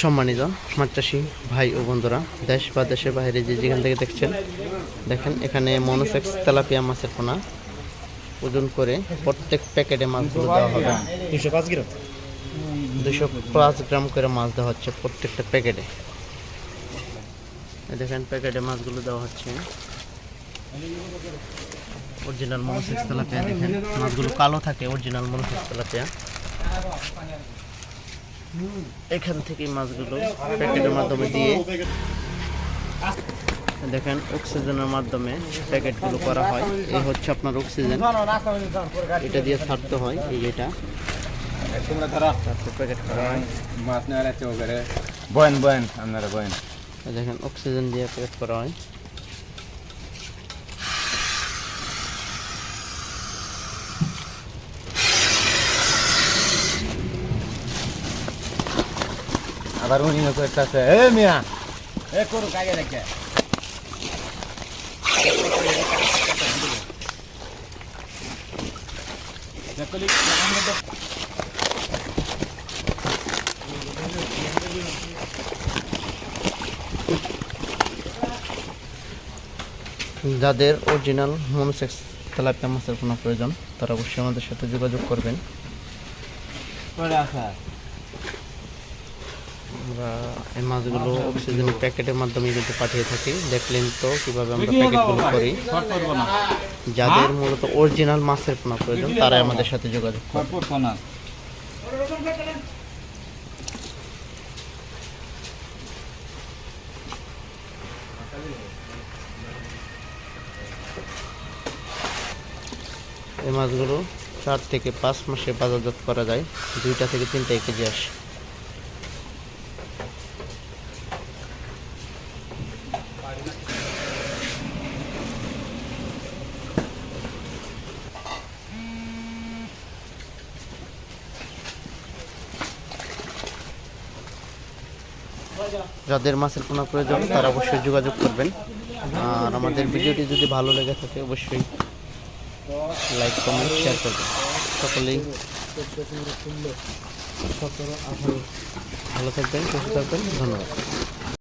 সম্মানিত মাছ চাষি ভাই ও বন্ধুরা দেশ বা দেশের বাইরে যে যেখান থেকে দেখছেন দেখেন এখানে মনোসেক্স তেলাপিয়া মাছের পোনা। ওজন করে প্রত্যেক প্যাকেটে মাছগুলো দেওয়া হবে। দুশো পাঁচ গ্রাম। দুশো পাঁচ গ্রাম করে মাছ দেওয়া হচ্ছে প্রত্যেকটা প্যাকেটে। দেখেন প্যাকেটে মাছগুলো দেওয়া হচ্ছে। অরিজিনাল মনোসেক্স তেলাপিয়া দেখেন মাছগুলো কালো থাকে অরিজিনাল মনোসেক্স তেলাপিয়া। এখান থেকে মাছগুলো প্যাকেটের মাধ্যমে দিয়ে দেখেন অক্সিজেনের মাধ্যমে প্যাকেটগুলো করা হয়। এই হচ্ছে আপনার অক্সিজেন এটা দিয়ে ছাড়তে হয় এই এটা। প্যাকেট করা হয়। মাছ নেওয়ার বয়েন বয়েন আপনারা বয়েন। দেখেন অক্সিজেন দিয়ে প্যাকেট করা হয়। আবার উনি একটা আছে। এ, মিয়া! এ করু কাগে রেখে যাদের অরিজিনাল মনোসেক্স তেলাপিয়া মাছের কোনো প্রয়োজন তারা অবশ্যই আমাদের সাথে যোগাযোগ করবেন। আমরা এই মাছগুলো অক্সিজেন প্যাকেটের মাধ্যমে কিন্তু পাঠিয়ে থাকি। দেখলেন তো কীভাবে আমরা প্যাকেটগুলো করি। যাদের মূলত অরিজিনাল মাছের পোনা প্রয়োজন তারাই আমাদের সাথে যোগাযোগ করবে। এই মাছগুলো চার থেকে পাঁচ মাসে বাজারজাত করা যায়। দুইটা থেকে তিনটা কেজি আসে। যাদের মাছের কোনো প্রয়োজন, তারা অবশ্যই যোগাযোগ করবেন। আর আমাদের ভিডিওটি যদি ভালো লেগে থাকে, অবশ্যই লাইক কমেন্ট শেয়ার করবেন সকলেই সতেরো আঠারো ভালো থাকবেন সুস্থ থাকবেন ধন্যবাদ।